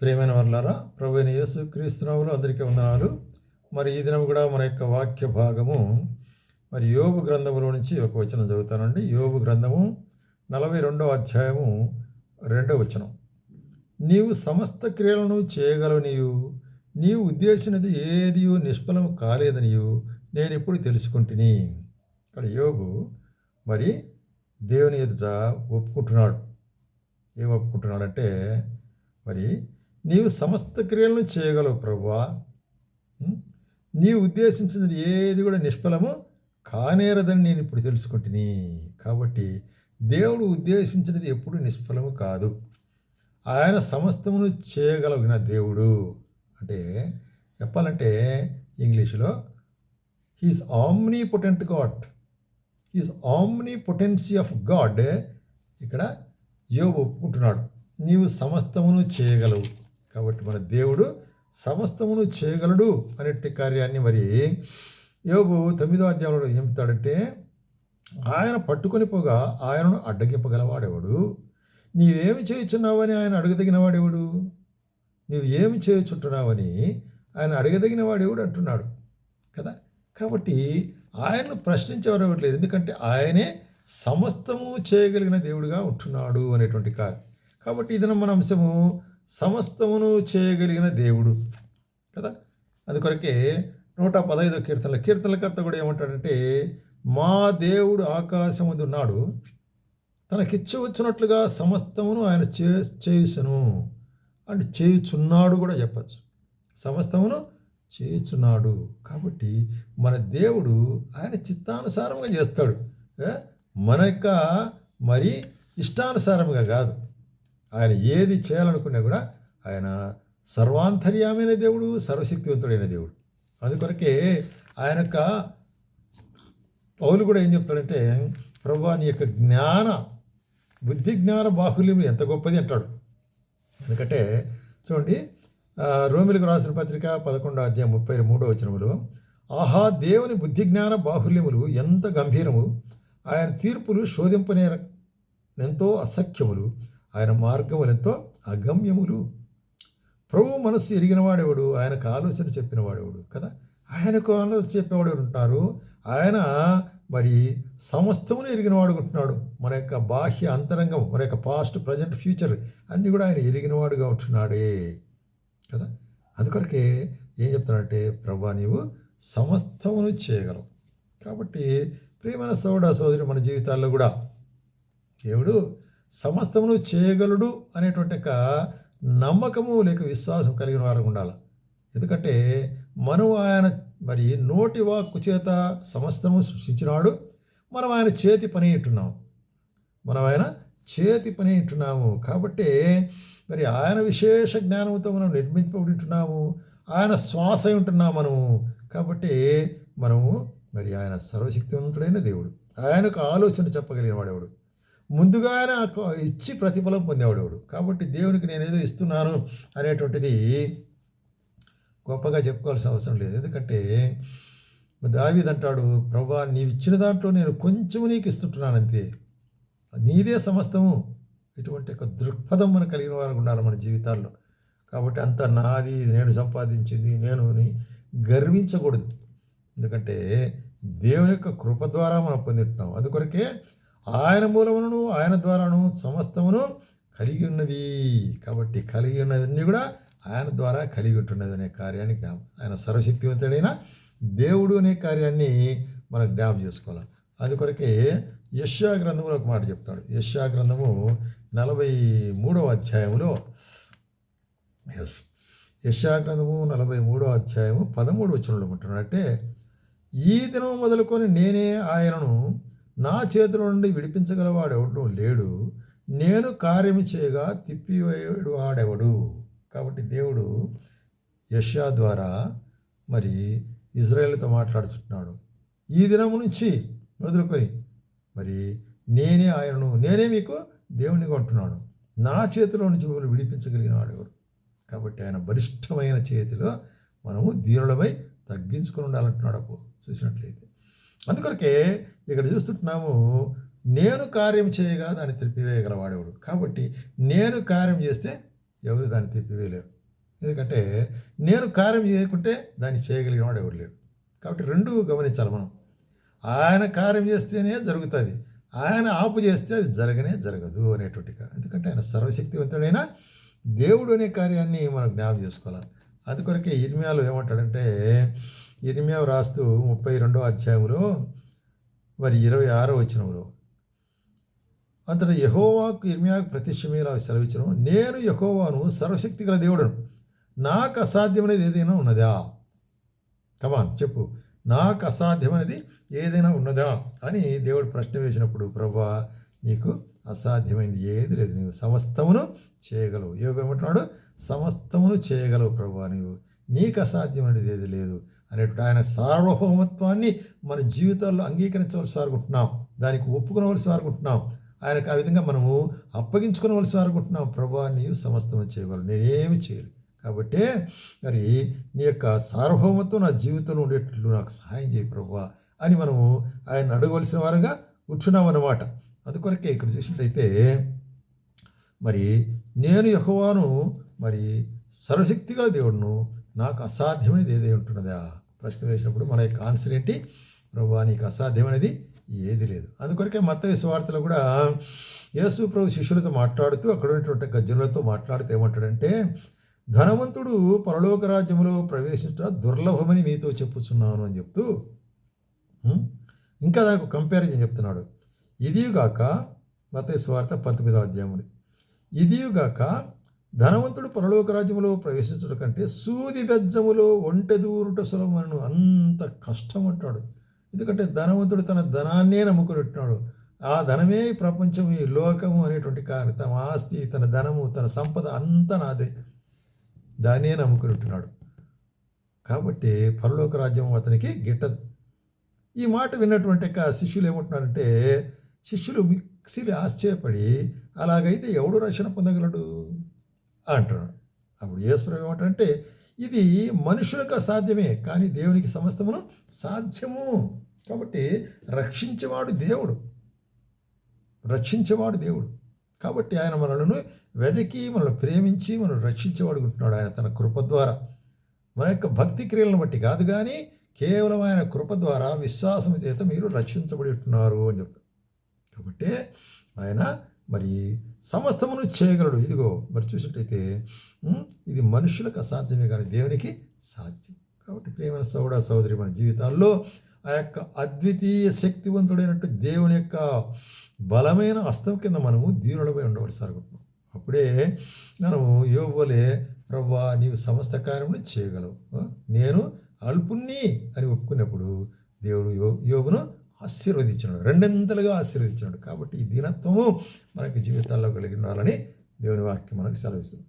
ప్రియమైన వర్లారా ప్రభుత్వ యేసు క్రీస్తునాములు అందరికీ వందనాలు. మరి ఈ దినం కూడా మన యొక్క వాక్య భాగము మరి యోగు గ్రంథములో నుంచి ఒక వచనం చదువుతానండి. యోగు గ్రంథము నలభై రెండవ అధ్యాయము రెండవ వచనం. నీవు సమస్త క్రియలను చేయగలవు నీవు నీవు ఉద్దేశించినది ఏది నిష్ఫలం కాలేదనియు నేను ఇప్పుడు తెలుసుకుంటుని? ఇక్కడ యోగు మరి దేవుని ఎదుట ఒప్పుకుంటున్నాడు. ఏం ఒప్పుకుంటున్నాడంటే మరి నీవు సమస్త క్రియలను చేయగలవు ప్రభువా. నీవు ఉద్దేశించినది ఏది కూడా నిష్ఫలము కానేరదని నేను ఇప్పుడు తెలుసుకుంటుని. కాబట్టి దేవుడు ఉద్దేశించినది ఎప్పుడు నిష్ఫలము కాదు. ఆయన సమస్తమును చేయగలిగిన దేవుడు. అంటే చెప్పాలంటే ఇంగ్లీషులో he's omnipotent God is omnipotency of God ఇక్కడ యోబు ఒప్పుకుంటున్నాడు. నీవు సమస్తమును చేయగలవు. కాబట్టి మన దేవుడు సమస్తమును చేయగలడు అనేటి కార్యాన్ని మరి యోగు తొమ్మిదో అధ్యాయంలో ఏం చెప్తాడంటే ఆయన పట్టుకొని పోగా ఆయనను అడ్డగింపగలవాడెవడు? నీవేమి చేయుచున్నావని ఆయన అడగదగిన వాడెవడు నీవు ఏమి చేయుచుంటున్నావని ఆయన అడగదగిన వాడెవడు అంటున్నాడు కదా? కాబట్టి ఆయనను ప్రశ్నించేవారు ఎవరు లేరు. ఎందుకంటే ఆయనే సమస్తము చేయగలిగిన దేవుడిగా ఉంటున్నాడు అనేటువంటి కాదు కాబట్టి ఇది మన అంశము. సమస్తమును చేయగలిగిన దేవుడు. కదా? అందుకొరకే నూట పదహైదో కీర్తనలు. కీర్తనకర్త కూడా ఏమంటాడంటే మా దేవుడు ఆకాశం ఉన్నాడు. తనకిచ్చి వచ్చినట్లుగా సమస్తమును ఆయన చే చేయుసను అంటే చేయుచున్నాడు కూడా చెప్పచ్చు. సమస్తమును చేయుచున్నాడు. కాబట్టి మన దేవుడు ఆయన చిత్తానుసారంగా చేస్తాడు. మన యొక్క మరి ఇష్టానుసారంగా కాదు. ఆయన ఏది చేయాలనుకున్నా కూడా ఆయన సర్వాంతర్యామైన దేవుడు సర్వశక్తివంతుడైన దేవుడు. అందుకొరకే ఆయన యొక్క పౌలు కూడా ఏం చెప్తాడంటే ప్రభు నీ యొక్క జ్ఞాన బుద్ధి జ్ఞాన బాహుల్యం ఎంత గొప్పది అంటాడు. ఎందుకంటే చూడండి రోమిలకు రాసిన పత్రిక పదకొండో అధ్యాయం ముప్పై మూడో వచనములు ఆహా దేవుని బుద్ధి జ్ఞాన బాహుల్యములు ఎంత గంభీరము ఆయన తీర్పులు శోధింపనే ఎంతో అసఖ్యములు ఆయన మార్గములెంతో అగమ్యములు. ప్రభు మనస్సు ఎరిగిన వాడెవడు? ఆయనకు ఆలోచన చెప్పినవాడెవడు కదా? ఆయనకు ఆలోచన చెప్పేవాడు ఉంటారు? ఆయన మరి సమస్తమును ఎరిగిన వాడు ఉంటున్నాడు. మన యొక్క బాహ్య అంతరంగం మన యొక్క పాస్ట్ ప్రజెంట్ ఫ్యూచర్ అన్నీ కూడా ఆయన ఎరిగినవాడుగా ఉంటున్నాడే. కదా? అందుకొరకే ఏం చెప్తానంటే ప్రభా నీవు సమస్తమును చేయగలవు. కాబట్టి ప్రియమైన సోడా సోదరి మన జీవితాల్లో కూడా దేవుడు సమస్తమును చేయగలడు అనేటువంటి ఒక నమ్మకము లేక విశ్వాసం కలిగిన వారు ఉండాలి. ఎందుకంటే మనం ఆయన మరి నోటి వాక్కు చేత సమస్తము సృష్టించినాడు మనం ఆయన చేతి పని ఉంటున్నాం మనం ఆయన చేతి పని ఇంటున్నాము కాబట్టి మరి ఆయన విశేష జ్ఞానంతో మనం నిర్మింపబడింటున్నాము ఆయన శ్వాస ఉంటున్నాం మనము. కాబట్టి మనము మరి ఆయన సర్వశక్తివంతుడైన దేవుడు. ఆయనకు ఆలోచన చెప్పగలిగిన వాడేవాడు? ముందుగా నాకు ఇచ్చి ప్రతిఫలం పొందేవాడు కాబట్టి దేవునికి నేను ఏదో ఇస్తున్నాను అనేటువంటిది గొప్పగా చెప్పుకోవాల్సిన అవసరం లేదు. ఎందుకంటే దావిదంటాడు ప్రభా నీవు ఇచ్చిన దాంట్లో నేను కొంచెం నీకు ఇస్తుంటున్నాను అంతే. నీదే సమస్తము. ఇటువంటి ఒక దృక్పథం మనం కలిగిన వారు ఉండాలి మన జీవితాల్లో. కాబట్టి అంత నాది ఇది నేను సంపాదించింది నేను గర్వించకూడదు. ఎందుకంటే దేవుని యొక్క కృప ద్వారా మనం పొందింటున్నాం. అందుకొరకే ఆయన మూలమును ఆయన ద్వారాను సమస్తమును కలిగి ఉన్నవి కాబట్టి కలిగి ఉన్నదన్నీ కూడా ఆయన ద్వారా కలిగి ఉంటున్నది అనే కార్యాన్ని జ్ఞాపం ఆయన సర్వశక్తివంతుడైన దేవుడు అనే కార్యాన్ని మనం జ్ఞాపం చేసుకోవాలి? అది కొరకే యశ్యా గ్రంథంలో ఒక మాట చెప్తాడు. యశ్యా గ్రంథము నలభై మూడవ అధ్యాయంలో ఎస్ యశ్యా గ్రంథము నలభై మూడవ అధ్యాయము పదమూడు వచ్చినప్పుడు ఉంటున్నాడు. అంటే ఈ దినం మొదలుకొని నేనే ఆయనను నా చేతుల నుండి విడిపించగలవాడు ఎవడు లేడు. నేను కార్యము చేయగా తిప్పివేయడు వాడెవడు? కాబట్టి దేవుడు యష్యా ద్వారా మరి ఇజ్రాయేల్తో మాట్లాడుతున్నాడు ఈ దినం నుంచి మొదలుకొని మరి నేనే ఆయనను నేనే మీకు దేవుని కొంటున్నాను నా చేతిలో నుంచి మిమ్మల్ని విడిపించగలిగిన వాడెవడు కాబట్టి ఆయన బలిష్టమైన చేతిలో మనము దీనులమై తగ్గించుకొని ఉండాలంటున్నాడు అప్పు చూసినట్లయితే. అందుకొరకే ఇక్కడ చూస్తుంటున్నాము నేను కార్యం చేయగా దాన్ని తెలిపివేయగలవాడేవాడు కాబట్టి నేను కార్యం చేస్తే ఎవరు దాన్ని తెలిపివేయలేరు ఎందుకంటే నేను కార్యం చేయకుంటే దాన్ని చేయగలిగిన వాడు ఎవరు లేరు కాబట్టి రెండు గమనించాలి మనం. ఆయన కార్యం చేస్తేనే జరుగుతుంది. ఆయన ఆపు చేస్తే అది జరగనే జరగదు అనేటువంటి ఎందుకంటే ఆయన సర్వశక్తివంతుడైన దేవుడు అనే కార్యాన్ని మనం జ్ఞాపం చేసుకోవాలి. అందుకొరకే ఇర్మియాలు ఏమంటాడంటే ఇర్మియా రాస్తూ ముప్పై రెండో అధ్యాయంలో మరి ఇరవై ఆరో వచనంలో అంతట యహోవాకు ఇర్మియాకు ప్రత్యక్షమేలా సెలవిచ్చను. నేను యహోవాను సర్వశక్తి గల దేవుడను. నాకు అసాధ్యమైనది ఏదైనా ఉన్నదా? కమాన్ చెప్పు. నాకు అసాధ్యమైనది ఏదైనా ఉన్నదా? అని దేవుడు ప్రశ్న వేసినప్పుడు ప్రభా నీకు అసాధ్యమైనది ఏది లేదు. నీవు సమస్తమును చేయగలవు. ఏమంటున్నాడు? సమస్తమును చేయగలవు ప్రభా నీవు. నీకు అసాధ్యమైనది ఏది లేదు. అనేటువంటి ఆయన సార్వభౌమత్వాన్ని మన జీవితాల్లో అంగీకరించవలసి అనుకుంటున్నాం దానికి ఒప్పుకోవలసి అనుకుంటున్నాం ఆయనకు ఆ విధంగా మనము అప్పగించుకోవలసి అనుకుంటున్నాం ప్రభా నీవు సమస్తం చేయగలవు. నేనేమి చేయలేదు కాబట్టి మరి నీ యొక్క సార్వభౌమత్వం నా జీవితంలో ఉండేటట్లు నాకు సహాయం చేయి ప్రభా అని మనము ఆయన అడగవలసిన వారుగా కూర్చున్నాం అన్నమాట అందుకొరకే ఇక్కడ చూసినట్లయితే మరి నేను యహోవాను మరి సర్వశక్తిగల దేవుడును నాకు అసాధ్యమైనది ఏదే ఉంటున్నదా? ప్రశ్న వేసినప్పుడు మన యొక్క ఆన్సర్ ఏంటి? ప్రభు నీకు అసాధ్యమైనది ఏది లేదు. అందుకొరకే మత వార్తలు కూడా యేసు ప్రభు శిష్యులతో మాట్లాడుతూ అక్కడ ఉన్నటువంటి గజ్జనులతో మాట్లాడుతూ ఏమంటాడంటే ధనవంతుడు పరలోక రాజ్యములో ప్రవేశించ దుర్లభమని మీతో చెప్పుచున్నాను అని చెప్తూ ఇంకా దానికి కంపారిజన్ చెప్తున్నాడు. ఇదిగాక మత స్వార్థ పంతొమ్మిదో అధ్యాయముని ఇదిగాక ధనవంతుడు పరలోక రాజ్యములో ప్రవేశించడం కంటే సూది బెజ్జములో ఒంటె దూరుట సులభమను అంత కష్టం అంటాడు ఎందుకంటే ధనవంతుడు తన ధనాన్నే నమ్ముకునిట్టున్నాడు ఆ ధనమే ప్రపంచం ఈ లోకము అనేటువంటి కారణం తమ ఆస్తి తన ధనము తన సంపద అంతా నాదే. దాన్నే నమ్ముకునిట్టున్నాడు కాబట్టి పరలోక రాజ్యం అతనికి గిట్టదు. ఈ మాట విన్నటువంటి శిష్యులు ఏమంటున్నారంటే శిష్యులు మిక్సీలు ఆశ్చర్యపడి అలాగైతే ఎవడు రక్షణ పొందగలడు? అంటున్నాడు. అప్పుడు యేసుప్రభు ఏమంటారంటే ఇది మనుషులకు అసాధ్యమే కానీ దేవునికి సమస్తమును సాధ్యము. కాబట్టి రక్షించేవాడు దేవుడు. రక్షించేవాడు దేవుడు. కాబట్టి ఆయన మనలను వెదకి మనల్ని ప్రేమించి మనల్ని రక్షించేవాడు ఉంటున్నాడు ఆయన తన కృప ద్వారా. మన యొక్క భక్తి క్రియలను బట్టి కాదు కానీ కేవలం ఆయన కృప ద్వారా విశ్వాసం చేత మీరు రక్షించబడి ఉంటున్నారు అని చెప్తారు కాబట్టి ఆయన మరి సమస్తమును చేయగలడు. ఇదిగో మరి చూసినట్టయితే ఇది మనుషులకు అసాధ్యమే కానీ దేవునికి సాధ్యం. కాబట్టి ప్రేమ సౌడ సోదరి మన జీవితాల్లో ఆ యొక్క అద్వితీయ శక్తివంతుడైనట్టు దేవుని యొక్క బలమైన హస్తం కింద మనము దీనులపై ఉండవలసి అనుకుంటున్నాం అప్పుడే మనము యోబోలే ప్రవ్వా నీవు సమస్త కార్యములు చేయగలవు. నేను అల్పుణ్ణి అని ఒప్పుకున్నప్పుడు దేవుడు యో యోగును ఆశీర్వదించినాడు. రెండింతలుగా ఆశీర్వదించినాడు. కాబట్టి ఈ దీనత్వము మనకి జీవితాల్లో కలిగి ఉండాలని దేవుని వాక్యం మనకు సెలవిస్తుంది.